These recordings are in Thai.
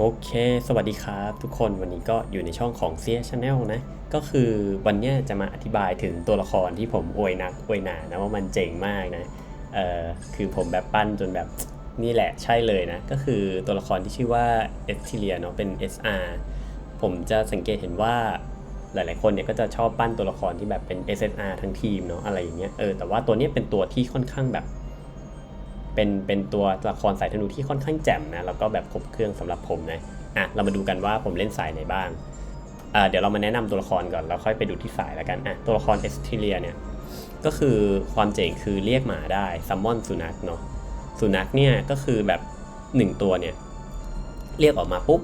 โอเค สวัสดีครับทุกคนวันนี้ก็อยู่ในช่องของเซียชาแนลนะ ก็คือวันนี้จะมาอธิบายถึงตัวละครที่ผมอวยนักอวยหนานะว่ามันเจ๋งมากนะ เอ่อ คือผมแบบปั้นจนแบบนี่แหละใช่เลยนะ ก็คือตัวละครที่ชื่อว่าเอสทิเลียเนาะเป็น SR ผมจะสังเกตเห็นว่าหลาย ๆ คนเนี่ยก็จะชอบปั้นตัวละครที่แบบเป็น SSR ทั้งทีมเนาะอะไรอย่างเงี้ย เออ แต่ว่าตัวนี้เป็นตัวที่ค่อนข้างแบบ เป็นเป็นตัวละครสายธนูที่ค่อนข้างแจ่มนะแล้วก็แบบครบเครื่องสำหรับผมนะอะเรามาดูกันว่าผมเล่นสายไหนบ้างอ่าเดี๋ยวเรามาแนะนำตัวละครก่อนแล้วค่อยไปดูที่สายแล้วกันอะตัวละครเอสทิเลียเนี่ยก็คือความเจ๋งคือเรียกหมาได้ซัมมอนสุนัขเนาะสุนัขเนี่ยก็คือแบบหนึ่งตัวเนี่ยเรียกออกมาปุ๊บ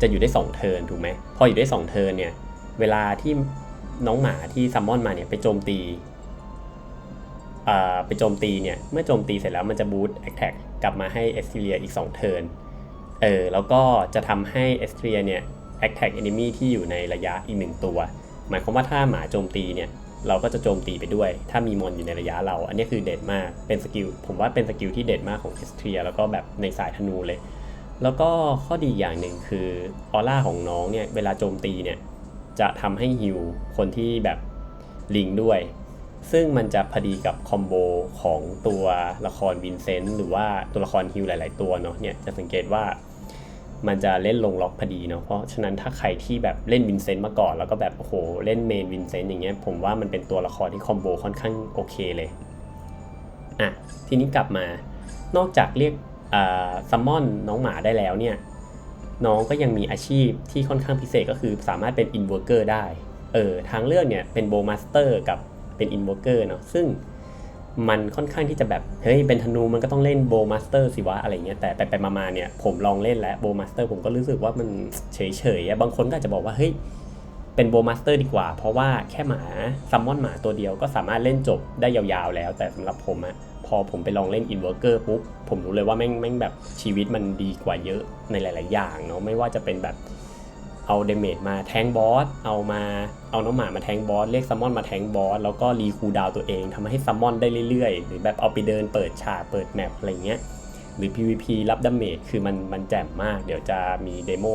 จะอยู่ได้สองเทิร์นถูกไหมพออยู่ได้สองเทิร์นเนี่ยเวลาที่น้องหมาที่ซัมมอนมาเนี่ยไปโจมตี ไปโจมตีเนี่ย เมื่อโจมตีเสร็จแล้วมันจะบูตแอคแท็กกลับมาให้เอสเทียอีก2เทิร์นเออแล้วก็จะทำให้เอสเทียเนี่ยแอคแท็กเอนิมีที่อยู่ในระยะอีกหนึ่งตัว หมายความว่าถ้าหมาโจมตีเนี่ยเราก็จะโจมตีไปด้วย ถ้ามีมอนอยู่ในระยะเรา อันนี้คือเด็ดมาก เป็นสกิล ผมว่าเป็นสกิลที่เด็ดมากของเอสเทียแล้วก็แบบในสายธนูเลย แล้วก็ข้อดีอย่างหนึ่งคือออร่าของน้องเนี่ย เวลาโจมตีเนี่ย จะทำให้ฮิวคนที่แบบลิงด้วย ซึ่งมันจะพอดีกับคอมโบของตัวละครวินเซนต์หรือว่าตัวละครฮิวหลาย ๆ ตัวเนาะเนี่ยจะสังเกตว่ามันจะเล่นลงล็อกพอดีเนาะเพราะฉะนั้นถ้าใครที่แบบเล่นวินเซนต์มาก่อน แล้วก็แบบโอ้โหเล่นเมนวินเซนต์อย่างเงี้ยผมว่ามันเป็นตัวละครที่คอมโบค่อนข้างโอเคเลยอะทีนี้กลับมานอกจากเรียกซัมมอนน้องหมาได้แล้วเนี่ยน้องก็ยังมีอาชีพที่ค่อนข้างพิเศษก็คือสามารถเป็นอินเวอร์เกอร์ได้เออทางเลือกเนี่ยเป็นโบมาสเตอร์กับ เป็นอิน v ว k เกอร์เนาะซึ่งมันค่อนข้างที่จะแบบ เฮ้ย เป็นธนูมันก็ต้องเล่นโบมาสเตอร์สิวะอะไรเงี้ยแต่ไปไปมาเนี่ย ผมลองเล่นแล้วโบมาสเตอร์ผมก็รู้สึกว่ามันเฉยๆอะบางคนก็อาจจะบอกว่า เฮ้ย เป็นโบมาสเตอร์ดีกว่า เพราะว่าแค่หมาซัมมอนหมาตัวเดียวก็สามารถเล่นจบได้ยาวๆแล้ว แต่สำหรับผมอะพอผมไปลองเล่นอินเวอร์เกอร์ปุ๊บผมรู้เลยว่าแม่งแม่งแบบชีวิตมันดีกว่าเยอะในหลาย ๆ อย่างเนาะไม่ว่าจะเป็นแบบ เอาเดเมจมาแทงบอส เอามาเอาน้องหมามาแทงบอส เรียกซัมมอนมาแทงบอส แล้วก็รีคูลดาวตัวเองทำให้ซัมมอนได้เรื่อยๆ หรือแบบเอาไปเดินเปิดฉากเปิดแมปอะไรเงี้ย หรือ PVP รับดาเมจคือมันมันแจ่มมาก เดี๋ยวจะมีเดโม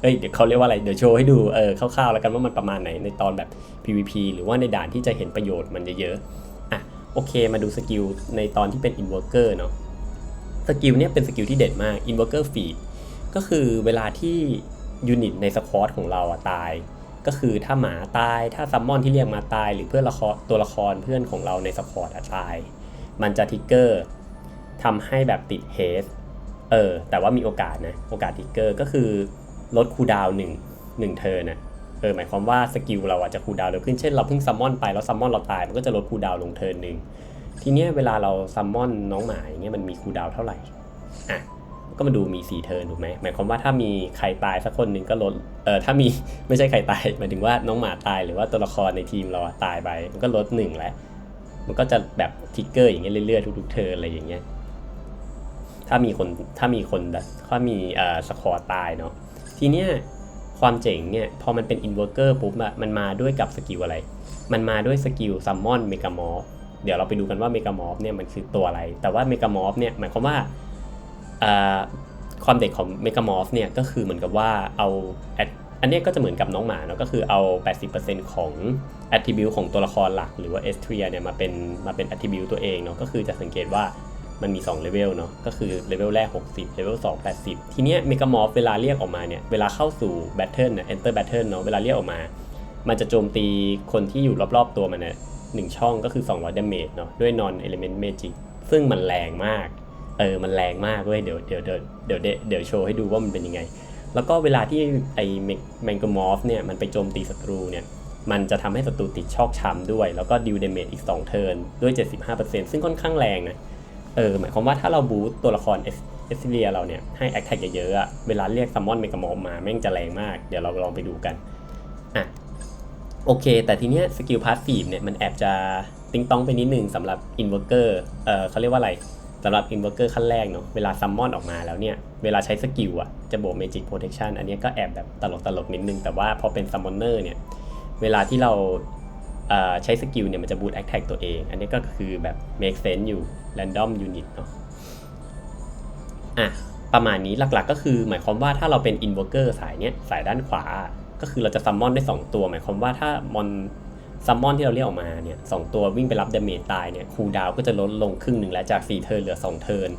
เอ้ยเดี๋ยวเขาเรียกว่าอะไร เดี๋ยวโชว์ให้ดู เออ คร่าวๆ แล้วกันว่ามันประมาณไหนในตอนแบบ PVP หรือว่าในด่านที่จะเห็นประโยชน์มันเยอะๆ อะ โอเค มาดูสกิลในตอนที่เป็น Invoker เนาะ สกิลเนี้ยเป็นสกิลที่เด็ดมาก Invoker Feed ก็คือเวลาที่ ยูนิตในสควอตของเราอะตาย ก็คือถ้าหมาตายถ้าซัมมอนที่เรียกมาตาย หรือเพื่อนละครตัวละครเพื่อนของเราในสควอตอะตาย มันจะทิกเกอร์ทำให้แบบติดเฮสเออแต่ว่ามีโอกาสนะโอกาสทิกเกอร์ก็คือลดคูดาวหนึ่งหนึ่งเทิร์นะเออหมายความว่าสกิลเราอะจะคูดาวเร็วขึ้นเช่นเราเพิ่งซัมมอนไปแล้วซัมมอนเราตายมันก็จะลดคูดาวลงเทิร์นหนึ่งทีเนี้ยเวลาเราซัมมอนน้องหมาอย่างเงี้ยมันมีคูดาวเท่าไหร่อะ ก็มาดูมี4เทิร์นถูกไหมหมายความว่าถ้ามีใครตายสักคนหนึ่งก็ลดเออถ้ามีไม่ใช่ใครตายหมายถึงว่าน้องหมาตายหรือว่าตัวละครในทีมเราตายไปมันก็ลดหนึ่งแล้วมันก็จะแบบทิกเกอร์อย่างเงี้ยเรื่อยๆทุกๆเทิร์นอะไรอย่างเงี้ยถ้ามีคนถ้ามีคนถ้ามีเอ่อสคอร์ตายเนาะทีเนี้ยความเจ๋งเนี่ยพอมันเป็นอินเวอร์เกอร์ปุ๊บอะมันมาด้วยกับสกิลอะไร มันมาด้วยสกิลซัมมอนเมกามอฟเดี๋ยวเราไปดูกันว่าเมกามอฟเนี่ยมันคือตัวอะไร แต่ว่าเมกามอฟเนี่ยหมายความว่า ความเด็กของเมกามอฟเนี่ยก็คือเหมือนกับว่าเอาอันนี้ก็จะเหมือนกับน้องหมาเนาะก็คือเอา 80%ของ attribute ของตัวละครหลัก หรือว่า S อ r เนี่ยมาเป็นมาเป็น attribute ตัวเองเนาะก็คือจะสังเกตว่ามันมี2เลเวลเนาะก็คือเลเวลแรก 60เลเวล2 80 ทีเนี้ยเมกามอฟเวลาเรียกออกมาเนี่ย เวลาเข้าสู่ battle เนี่ย enter battle เนาะเวลาเรียกออกมา มันจะโจมตีคนที่อยู่รอบๆตัวมันเนี่ยหนึ่งช่องก็คือ 200 damage เนาะด้วย non element magic ซึ่งมันแรงมาก เออมันแรงมากเว้ยเดี๋ยวเดี๋ยวเดี๋ยวเดี๋ยวเดี๋ยวเดี๋ยวโชว์ให้ดูว่ามันเป็นยังไง แล้วก็เวลาที่ไอแมงกมอฟเนี่ยมันไปโจมตีศัตรูเนี่ยมันจะทำให้ศัตรูติดชอกช้ำด้วย แล้วก็ดิวเดเมจอีก 2 เทิร์นด้วย 75%ซึ่งค่อนข้างแรงนะเออหมายความว่าถ้าเราบูสต์ตัวละครเอสเซียเราเนี่ยให้แอคแท็กเยอะๆอะเวลาเรียกซัมมอนเมกามอฟมาแม่งจะแรงมาก เดี๋ยวเราลองไปดูกันอะโอเค แต่ทีเนี้ยสกิลพาสซีฟเนี่ยมันแอบจะติ้งต้องไปนิดนึงสำหรับอินเวอร์เกอร์เออเขาเรียกว่าอะไร สำหรับอินเวอร์เกอร์ขั้นแรกเนาะ เวลาซัมมอนออกมาแล้วเนี่ย เวลาใช้สกิลอะจะบวกเมจิกโปรเทคชันอันนี้ก็แอบแบบตลกตลกนิดนึง แต่ว่าพอเป็นซัมมอนเนอร์เนี่ย เวลาที่เราเใช้สกิลเนี่ยมันจะบูตแอคแท็กตัวเอง อันนี้ก็คือแบบ make sense อยู่ random unit เนาะ อะ ประมาณนี้หลักๆก็คือ หมายความว่าถ้าเราเป็นอิน v ว k เกอร์สายเนี้ย สายด้านขวา ก็คือเราจะซัมมอนได้ 2 ตัว หมายความว่าถ้ามอน ซัมมอนที่เราเรียกออกมาเนี่ยสองตัววิ่งไปรับเดเมจตายเนี่ยคูดาวก็จะลดลงครึ่งหนึ่งแล้วจาก4เทิร์นเหลือ 2 เทิร์น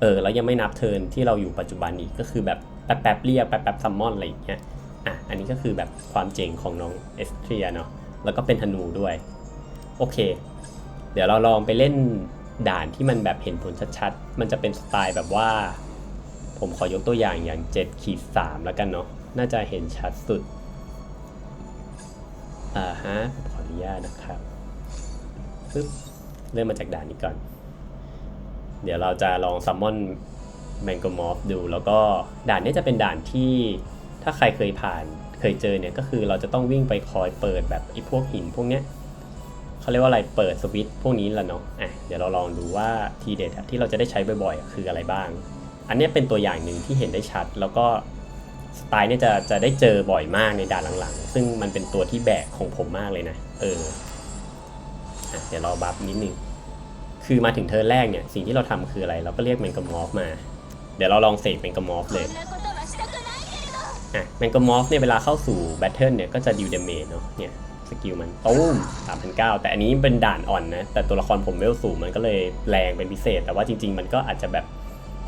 เออแล้วยังไม่นับเทิร์นที่เราอยู่ปัจจุบันอีกก็คือแบบแป๊บๆเรียกแป๊บๆซัมมอนอะไรอย่างเงี้ยอะอันนี้ก็คือแบบความเจ๋งของน้องเอสเทียเนาะแล้วก็เป็นธนูด้วยโอเค เดี๋ยวเราลองไปเล่นด่านที่มันแบบเห็นผลชัดๆ มันจะเป็นสไตล์แบบว่า ผมขอยกตัวอย่างอย่าง7ขีด3แล้วกันเนาะน่าจะเห็นชัดสุดอ่าฮะขออ นุญาตนะครับปึ๊บเริ่มมาจากด่านนี้ก่อน เดี๋ยวเราจะลองซัมมอนแมงกมอฟดู แล้วก็ด่านนี้จะเป็นด่านที่ถ้าใครเคยผ่านเคยเจอเนี่ยก็คือเราจะต้องวิ่งไปคอยเปิดแบบไอ้พวกหินพวกเนี้ยเขาเรียกว่าอะไรเปิดสวิตช์พวกนี้แหละเนาะอะเดี๋ยวเราลองดูว่าทีเด็ดที่เราจะได้ใช้บ่อยๆ คืออะไรบ้าง อันนี้เป็นตัวอย่างหนึ่งที่เห็นได้ชัด แล้วก็ สไตล์เนี่ยจะจะได้เจอบ่อยมากในด่านหลังๆ ซึ่งมันเป็นตัวที่แบกของผมมากเลยนะ เออเดี๋ยวรอบัฟนิดนึง คือมาถึงเธอแรกเนี่ย สิ่งที่เราทำคืออะไร เราก็เรียกแมงกะมอฟมา เดี๋ยวเราลองเสกแมงกะมอฟเลยอะแมงกะมอฟเนี่ยเวลาเข้าสู่แบทเทิลเนี่ยก็จะดิวเดเมจเนาะ เนี่ยสกิลมันตุ้มสามพันเก้าแต่อันนี้เป็นด่านอ่อนนะ แต่ตัวละครผมเวลสูงมันก็เลยแรงเป็นพิเศษ แต่ว่าจริง ๆ มันก็อาจจะแบบ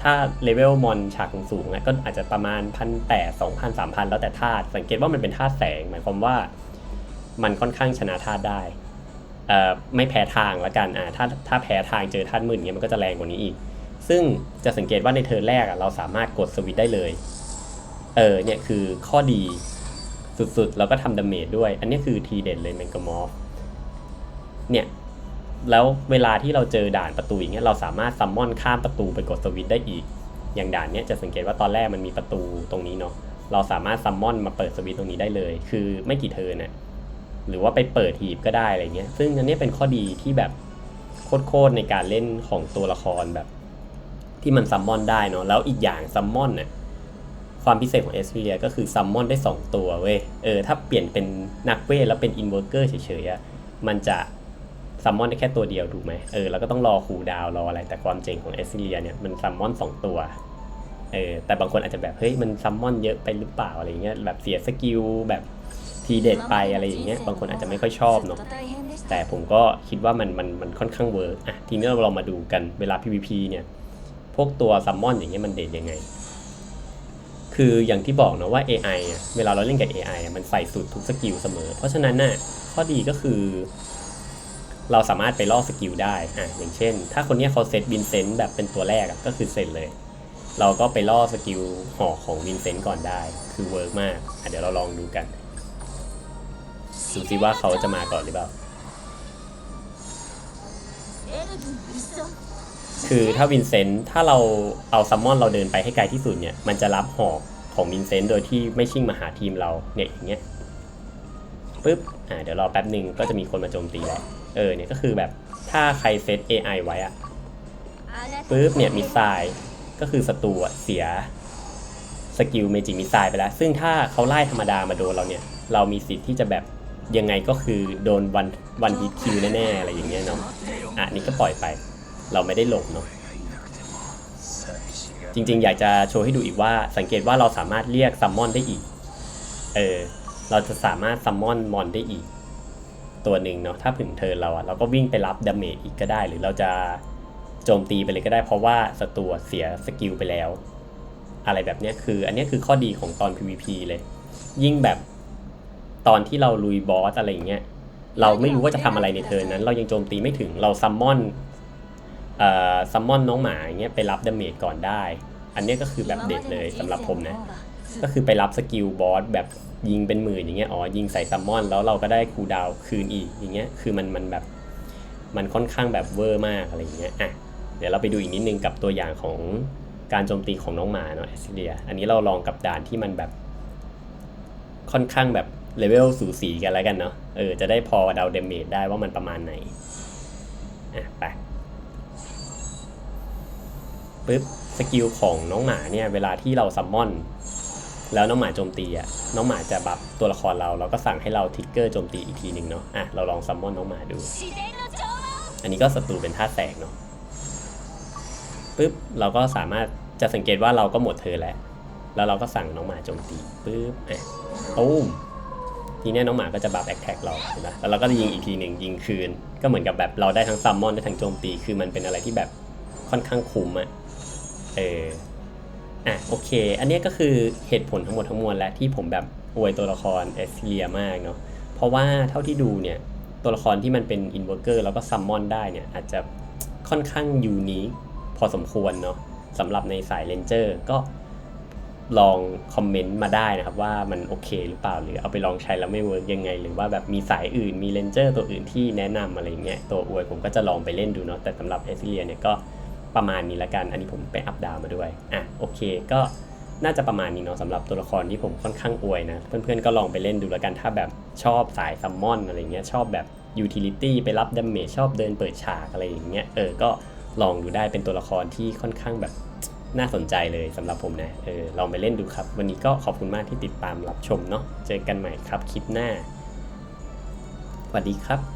ถ้าเลเวลมอนฉากสูงๆอะก็อาจจะประมาณ1,800 2,000 3,000แล้วแต่ธาตุสังเกตว่ามันเป็นธาตุแสง หมายความว่ามันค่อนข้างชนะธาตุได้เอ่อไม่แพ้ทางละกันอ่าถ้าถ้าแพ้ทางเจอธาตุมืดเงี้ยมันก็จะแรงกว่านี้อีก ซึ่งจะสังเกตว่าในเทิร์แรกเราสามารถกดสวิตได้เลย เออเนี่ยคือข้อดีสุดๆ แล้วก็ทำดาเมจด้วย อันนี้คือทีเด็ดเลยแมงกามอฟเนี่ย แล้วเวลาที่เราเจอด่านประตูอย่างเงี้ยเราสามารถซัมมอนข้ามประตูไปกดสวิตได้อีก อย่างด่านเนี้ยจะสังเกตว่าตอนแรกมันมีประตูตรงนี้เนาะเราสามารถซัมมอนมาเปิดสวิตตรงนี้ได้เลย คือไม่กี่เทิร์นน่ะหรือว่าไปเปิดหีบก็ได้อะไรเงี้ย ซึ่งอันนี้เป็นข้อดีที่แบบโคตรๆในการเล่นของตัวละครแบบ ที่มันซัมมอนได้เนาะแล้วอีกอย่างซัมมอนเนี่ยความพิเศษของเอสเ r ียก็คือซัมมอนได้ 2 ตัวเว้ยเออถ้าเปลี่ยนเป็นนักเวทแล้วเป็นอินเวอร์เกอร์เฉยๆมันจะ ซัมมอนได้แค่ตัวเดียวถูกไหมเออเราก็ต้องรอคูดาวรออะไรแต่ความเจ๋งของเอสซิเลียเนี่ยมันซัมมอนสองตัวเออแต่บางคนอาจจะแบบเฮ้ยมันซัมมอนเยอะไปหรือเปล่าอะไรเงี้ยแบบเสียสกิลแบบทีเด็ดไปอะไรอย่างเงี้ยบางคนอาจจะไม่ค่อยชอบเนาะแต่ผมก็คิดว่ามันมันมันค่อนข้างเวิร์กอะทีนี้เราลองมาดูกันเวลา PVP เนี่ยพวกตัวซัมมอนอย่างเงี้ยมันเด่นยังไง คืออย่างที่บอกนะว่า AI เวลาเราเล่นกับ AI มันใส่สุดทุกสกิลเสมอ เพราะฉะนั้นน่ะข้อดีก็คือ เราสามารถไปลอกสกิลได้อะอย่างเช่น ถ้าคนนี้เขาเซตวินเซนต์แบบเป็นตัวแรกก็คือเซนเลย เราก็ไปลอกสกิลหอของวินเซนต์ก่อนได้ คือเวิร์กมากอะเดี๋ยวเราลองดูกันดูซิว่าเขาจะมาก่อนหรือเปล่า คือถ้าวินเซนต์ถ้าเราเอาซัมมอนเราเดินไปให้ไกลที่สุดเนี่ย มันจะรับหอกของวินเซนต์โดยที่ไม่ชิ่งมาหาทีมเราเนี่ยอย่างเงี้ย ปุ๊บอ่าเดี๋ยวรอแป๊บหนึ่งก็จะมีคนมาโจมตีแหละเออเนี่ยก็คือแบบถ้าใครเซต AI ไว้อะปุ๊บเนี่ยมิสไซล์ก็คือศัตรูเสียสกิลเมจิมิสไซล์ไปแล้ว ซึ่งถ้าเขาไล่ธรรมดามาโดนเราเนี่ย เรามีสิทธิ์ที่จะแบบยังไงก็คือโดนวันวันฮีตคิวแน่ๆ อะไรอย่างเงี้ยเนาะอะนี่ก็ปล่อยไป เราไม่ได้หลบเนาะจริงๆ อยากจะโชว์ให้ดูอีกว่าสังเกตว่าเราสามารถเรียกซัมมอนได้อีก เออ เราจะสามารถซัมมอนมอนได้อีก ตัวหนึ่งเนาะถ้าถึงเทิร์นเราอะเราก็วิ่งไปรับดาเมจอีกก็ได้ หรือเราจะโจมตีไปเลยก็ได้ เพราะว่าศัตรูเสียสกิลไปแล้ว อะไรแบบนี้คือ อันนี้คือข้อดีของตอน PVP เลย ยิ่งแบบตอนที่เราลุยบอสอะไรอย่างเงี้ยเราไม่รู้ว่าจะทำอะไรในเทิร์นนั้น เรายังโจมตีไม่ถึงเราซัมมอนเอ่อซัมมอนน้องหมาอย่างเงี้ยไปรับดาเมจก่อนได้ อันนี้ก็คือแบบเด็ดเลยสำหรับผมนะ ก็คือไปรับสกิลบอสแบบ ยิงเป็นหมื่นอย่างเงี้ยอ๋อยิงใส่ซัมมอน แล้วเราก็ได้คูดาวคืนอีกอย่างเงี้ยคือมันมันแบบมันค่อนข้างแบบเวอร์มากอะไรอย่างเงี้ยอะเดี๋ยวเราไปดูอีกนิดนึงกับตัวอย่างของการโจมตีของน้องหมาเนาะแอสซิเลีย อันนี้เราลองกับด่านที่มันแบบค่อนข้างแบบเลเวลสูสีกันแล้วกันเนาะเออจะได้พอเดาเดเมจได้ว่ามันประมาณไหนอะไปปุ๊บสกิลของน้องหมาเนี่ยเวลาที่เราซัมมอน แล้วน้องหมาโจมตีอะน้องหมาจะบัฟตัวละครเราเราก็สั่งให้เราทิกเกอร์โจมตีอีกทีหนึ่งเนาะอะเราลองซัมมอนน้องหมาดู อันนี้ก็ศัตรูเป็นท่าแตกเนาะปึ๊บเราก็สามารถจะสังเกตว่าเราก็หมดเธอแล้ว แล้วเราก็สั่งน้องหมาโจมตีปึ๊บอะตูมทีนี้น้องหมาก็จะบัฟแอคแท็กเราเห็นไหมแล้วเราก็จะยิงอีกทีหนึ่งยิงคืน ก็เหมือนกับแบบเราได้ทั้งซัมมอนได้ทั้งโจมตี คือมันเป็นอะไรที่แบบค่อนข้างคุ้มอะเออ อะโอเค อันนี้ก็คือเหตุผลทั้งหมดทั้งมวลและที่ผมแบบอวยตัวละครเอสเลียมากเนาะเพราะว่าเท่าที่ดูเนี่ยตัวละครที่มันเป็นอินเวอร์เกอร์แล้วก็ซัมมอนได้เนี่ยอาจจะค่อนข้างยูนิคพอสมควรเนาะสำหรับในสายเลนเจอร์ก็ลองคอมเมนต์มาได้นะครับว่ามันโอเคหรือเปล่าหรือเอาไปลองใช้แล้วไม่เวิร์กยังไง หรือว่าแบบมีสายอื่นมีเลนเจอร์ตัวอื่นที่แนะนำอะไรเงี้ยตัวอวยผมก็จะลองไปเล่นดูเนาะแต่สำหรับเอสเลียเนี่ยก็ ประมาณนี้ละกัน อันนี้ผมไปอัปดาวมาด้วยอะโอเคก็น่าจะประมาณนี้เนาะสำหรับตัวละครที่ผมค่อนข้างอวยนะ เพื่อนๆก็ลองไปเล่นดูล้วกันถ้าแบบชอบสายซัมมอนอะไรเงี้ยชอบแบบยูทิลิตี้ไปรับดาเมจชอบเดินเปิดฉากอะไรอย่างเงี้ยเออก็ลองดูได้เป็นตัวละครที่ค่อนข้างแบบน่าสนใจเลยสำหรับผมนะเออลองไปเล่นดูครับ วันนี้ก็ขอบคุณมากที่ติดตามรับชมเนาะเจอกันใหม่ครับคลิปหน้าสวัสดีครับ